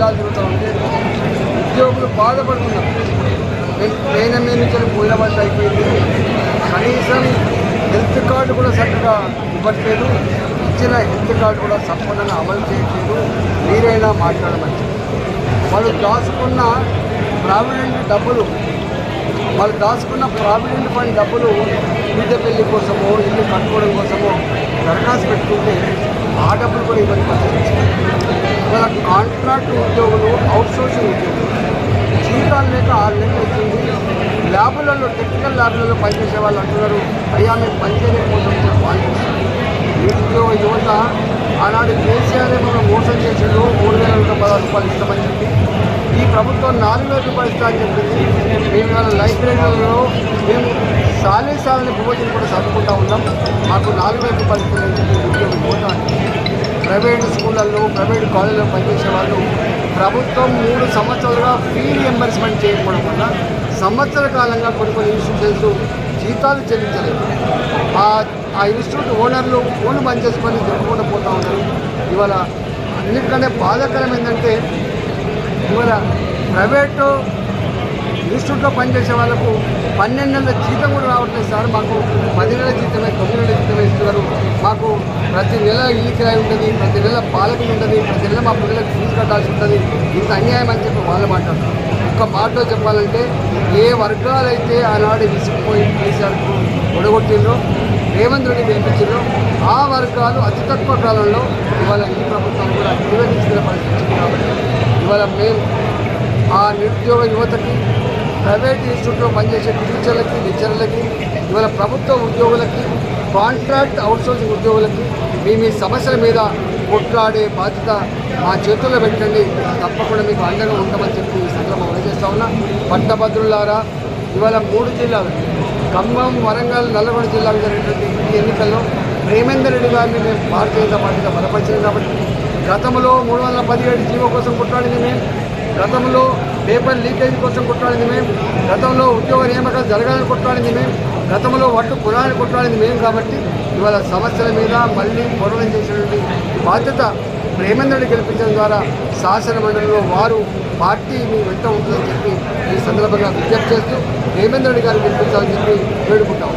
జిల్లాలు తిరుగుతూ ఉంటే ఉద్యోగులు బాధపడుతున్నారు. ట్రైన్ మీద నుంచి పోయిన అయిపోయింది. కనీసం హెల్త్ కార్డు కూడా చక్కగా ఇవ్వట్లేదు. ఇచ్చిన హెల్త్ కార్డు కూడా సంపూర్ణంగా అమలు చేయట్లేదు. మీరైనా మాట్లాడమని వాళ్ళు దాచుకున్న ప్రావిడెంట్ డబ్బులు వాళ్ళు దాచుకున్న ప్రావిడెంట్ ఫండ్ డబ్బులు బిడ్డ పెళ్ళి కోసమో ఇల్లు కట్టుకోవడం కోసమో దరఖాస్తు పెట్టుకుంటే ఆ డబ్బులు కూడా ఇవ్వని కాంట్రాక్ట్ ఉద్యోగులు అవుట్సోర్సింగ్ ఉద్యోగులు. జీతాలు లేక ఆరు నెలలు వచ్చింది ల్యాబులలో టెక్నికల్ ల్యాబ్లలో పనిచేసే వాళ్ళు అంటున్నారు అయ్యా మేము పనిచేయలేకపోతున్నాం వాళ్ళు నిరుద్యోగ యువత ఆనాడు కేసీఆర్ మనం మోసం చేసిండు మూడు వేల నూట పదహారు రూపాయలు ఇస్తామని చెప్పి. ఈ ప్రభుత్వం నాలుగు వేల రూపాయలు ఇస్తా అని చెప్పింది. మేము ఇవాళ లైబ్రరీలలో మేము సాలే సాలని భోజనం కూడా చదువుకుంటా ఉన్నాం. మాకు నాలుగు వేల రూపాయలు ఇస్తామని చెప్పి నిరుద్యోగ యువత ప్రైవేట్ స్కూళ్ళల్లో ప్రైవేట్ కాలేజీలో పనిచేసే వాళ్ళు ప్రభుత్వం మూడు సంవత్సరాలుగా ఫీ రియంబర్స్మెంట్ చేయకపోవడం వల్ల సంవత్సర కాలంగా కొన్ని కొన్ని ఇన్స్టిట్యూషన్స్ జీతాలు చెల్లించలేదు. ఆ ఆ ఇన్స్టిట్యూట్ ఓనర్లు ఫోన్ బంద్ చేసుకొని దొరకకుండా పోతూ ఉన్నారు. ఇవాళ అన్నిటికంటే బాధాకరం ఏంటంటే ఇవాళ ప్రైవేటు ఇన్స్టిట్యూట్లో పనిచేసే వాళ్ళకు పన్నెండు నెలల జీతం కూడా రావట్లేదు సార్. మాకు పది నెలల జీతమే తొమ్మిది నెలల జీతమే ఇస్తున్నారు. మాకు ప్రతి నెల ఇల్లు కిరాయి ఉంటుంది ప్రతి నెల పాలకులు ఉంటుంది ప్రతి నెల మా పిల్లలకు ఫీజు కట్టాల్సి ఉంటుంది. ఇంత అన్యాయం అని చెప్పి వాళ్ళు మాట్లాడతారు ఒక్క మాటలో చెప్పాలంటే ఏ వర్గాలైతే ఆనాడు విసిగిపోయి కేసీఆర్కు ఒడగొట్టిండ్రో రేవంత్ రెడ్డి వేయించిండ్రో ఆ వర్గాలు అతి తక్కువ కాలంలో ఇవాళ ఈ ప్రభుత్వం కూడా నిర్వహించిన పరిస్థితి కాబట్టి ఇవాళ మేము ఆ నిరుద్యోగ యువతకి ప్రైవేట్ ఇన్స్టిట్యూట్లో పనిచేసే టీచర్లకి లెక్చర్లకి ఇవాళ ప్రభుత్వ ఉద్యోగులకి కాంట్రాక్ట్ అవుట్సోర్సింగ్ ఉద్యోగులకి మీ మీ సమస్యల మీద కొట్లాడే బాధ్యత మా చేతుల్లో పెట్టండి. తప్పకుండా మీకు అండగా ఉంటామని చెప్పి ఈ సందర్భం చేస్తా ఉన్నా. పట్టభద్రులారా ఇవాళ మూడు జిల్లాలు ఖమ్మం వరంగల్ నల్లగొండ జిల్లాకు జరిగినటువంటి ఈ ఎన్నికల్లో ప్రేమేందర్ రెడ్డి గారిని మేము భారతీయ జనతా పార్టీగా బలపరిచింది కాబట్టి గతంలో మూడు వందల పదిహేడు జీవో కోసం కొట్లాడింది మేము గతంలో పేపర్ లీకేజ్ కోసం కొట్లాడింది మేము గతంలో ఉద్యోగ నియామకాలు జరగాలని కొట్లాడింది మేము గతంలో వడ్డు కులాన్ని కొట్టడానికి మేము కాబట్టి ఇవాళ సమస్యల మీద మళ్ళీ పోరాటం చేసినటువంటి బాధ్యత ప్రేమేంద్రుడి గెలిపించడం ద్వారా శాసన మండలిలో వారు పార్టీ మీ వెంట ఉంటుందని చెప్పి ఈ సందర్భంగా విజ్ఞప్తి చేస్తూ ప్రేమేంద్రుడి గారు గెలిపించాలని చెప్పి వేడుకుంటాం.